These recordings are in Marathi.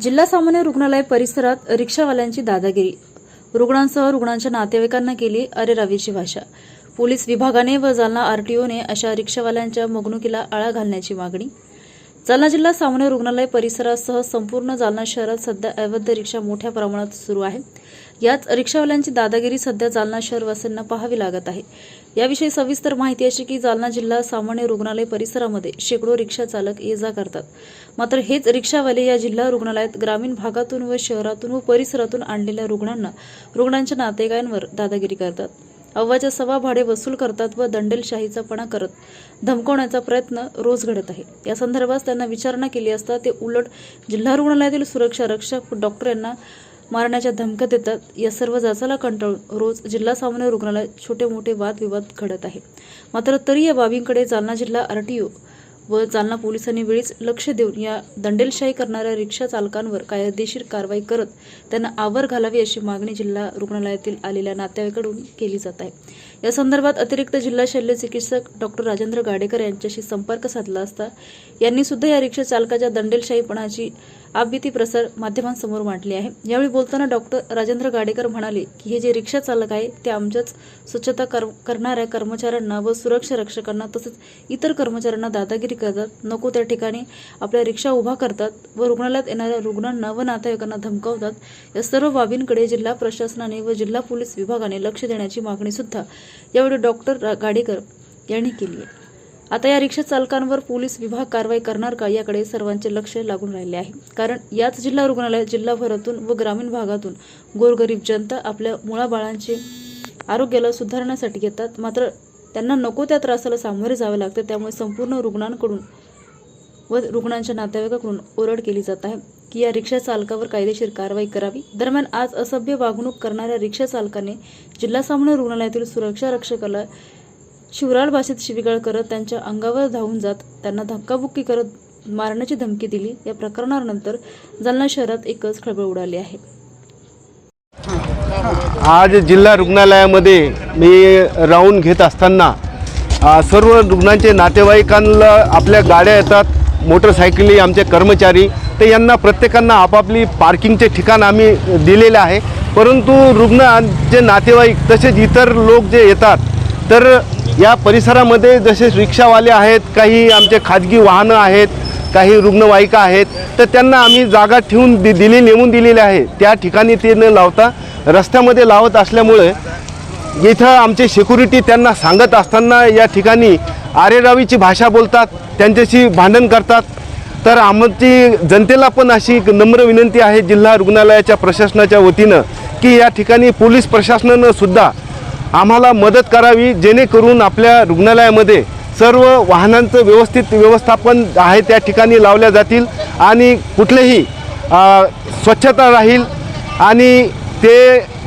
जिल्हा सामान्य रुग्णालय परिसरात रिक्षावाल्यांची दादागिरी. रुग्णांसह रुग्णांच्या नातेवाईकांना केली अरे रवीची भाषा. पोलीस विभागाने व जालना आरटीओने अशा रिक्षावाल्यांच्या मगणुकीला आळा घालण्याची मागणी जालना जिल्हा सामान्य रुग्णालय परिसरासह संपूर्ण जालना शहरात सध्या अवैध रिक्षा मोठ्या प्रमाणात सुरू आहे. याच रिक्षावाल्यांची दादागिरी सध्या जालना शहरवासींना पाहावी लागत आहे. याविषयी सविस्तर माहिती अशी की जालना जिल्हा सामान्य रुग्णालय परिसरामध्ये शेकडो रिक्षा चालक ये जा करतात. मात्र हेच रिक्षावाले या जिल्हा रुग्णालयात ग्रामीण भागातून व शहरातून व परिसरातून आणलेल्या रुग्णांना रुग्णांच्या नातेवाईकांवर दादागिरी करतात. अव्वाच्या सवा भाडे वसूल करतात व दंडेलशाहीचापणा करत धमकवण्याचा प्रयत्न रोज घडत आहे. या संदर्भात त्यांना विचारणा केली असता ते उलट जिल्हा रुग्णालयातील सुरक्षा रक्षक डॉक्टर यांना मारण्याच्या धमक्या देतात. या सर्व जाचाला कंटाळून रोज जिल्हा सामान्य रुग्णालयात छोटे मोठे वादविवाद घडत आहे. मात्र तरी या बाबींकडे जालना जिल्हा आरटीओ व जालना पोलिसांनी वेळीच लक्ष देऊन या दंडेलशाही करणाऱ्या रिक्षा चालकांवर कायदेशीर कारवाई करत त्यांना आवर घालावी अशी मागणी जिल्हा रुग्णालयातील आलेल्या नातेवाईकडून केली जात आहे. या संदर्भात अतिरिक्त जिल्हा शल्य चिकित्सक डॉक्टर राजेंद्र गाडेकर यांच्याशी संपर्क साधला असता यांनी सुद्धा या रिक्षा चालकाच्या दंडेलशाहीपणाची आपबीती प्रसार माध्यमांसमोर मांडली आहे. यावेळी बोलताना डॉक्टर राजेंद्र गाडेकर म्हणाले की हे जे रिक्षा चालक आहे ते आमच्याच स्वच्छता करणाऱ्या कर्मचाऱ्यांना व सुरक्षा रक्षकांना तसेच इतर कर्मचाऱ्यांना दादागिरी करतात. नको त्या ठिकाणी आपल्या रिक्षा उभा करतात व रुग्णालयात येणाऱ्या रुग्णांना व नातेवाईकांना धमकावतात. या सर्व बाबींकडे जिल्हा प्रशासनाने व जिल्हा पोलीस विभागाने लक्ष देण्याची मागणी सुद्धा यावेळी डॉक्टर गाडेकर यांनी केली आहे. आता या रिक्षा चालकांवर पोलीस विभाग कारवाई करणार का याकडे सर्वांचे लक्ष लागून राहिले आहे. कारण याच जिल्हा रुग्णालयात जिल्हाभरातून व ग्रामीण भागातून गोरगरीब जनता आपल्या मुळाबाळांचे आरोग्याला सुधारण्यासाठी येतात. मात्र त्यांना नको त्या त्रासाला सामोरे जावे लागते. त्यामुळे संपूर्ण रुग्णांकडून व रुग्णांच्या नातेवाईकाकडून ओरड केली जात आहे. की या रिक्षा चालकावर कायदेशीर कारवाई करावी. दरम्यान आज असभ्य वागणूक करणाऱ्या रिक्षा चालकाने जिल्हा सामान्य रुग्णालयातील सुरक्षा रक्षकाला शिवराळ भाषेत शिवीगाळ करत त्यांच्या अंगावर धावून जात त्यांना धक्काबुक्की करत मारण्याची धमकी दिली. या प्रकरणानंतर जालना शहरात एकच खळबळ उडाली आहे. आज जिल्हा रुग्णालयामध्ये मी राहून घेत असताना सर्व रुग्णांचे नातेवाईकांना आपल्या गाड्या येतात मोटरसायकली आमचे कर्मचारी तर यांना प्रत्येकांना आपापली पार्किंगचे ठिकाण आम्ही दिलेले आहे. परंतु रुग्णांचे नातेवाईक तसेच इतर लोक जे येतात तर या परिसरामध्ये जसे रिक्षावाले आहेत काही आमचे खाजगी वाहनं आहेत काही रुग्णवाहिका आहेत तर त्यांना आम्ही जागा ठेवून दि दिली नेमून दिलेली आहे. त्या ठिकाणी ते न लावता रस्त्यामध्ये लावत असल्यामुळे इथं आमचे सिक्युरिटी त्यांना सांगत असताना या ठिकाणी आरेरावीची भाषा बोलतात त्यांच्याशी भांडण करतात. तर आमची जनतेला पण अशी एक नम्र विनंती आहे जिल्हा रुग्णालयाच्या प्रशासनाच्या वतीनं की या ठिकाणी पोलीस प्रशासनानं सुद्धा आम्हाला मदत करावी जेणेकरून आपल्या रुग्णालयामध्ये सर्व वाहनांचं व्यवस्थित व्यवस्थापन आहे त्या ठिकाणी लावल्या जातील आणि कुठलेही स्वच्छता राहील आणि ते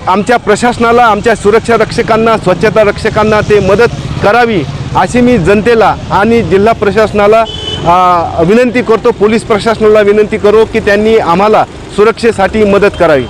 आमच्या प्रशासनाला आमच्या सुरक्षा रक्षकांना स्वच्छता रक्षकांना ते मदत करावी अशी मी जनतेला आणि जिल्हा प्रशासनाला विनंती करतो पोलीस प्रशासनाला विनंती करू की त्यांनी आम्हाला सुरक्षेसाठी मदत करावी.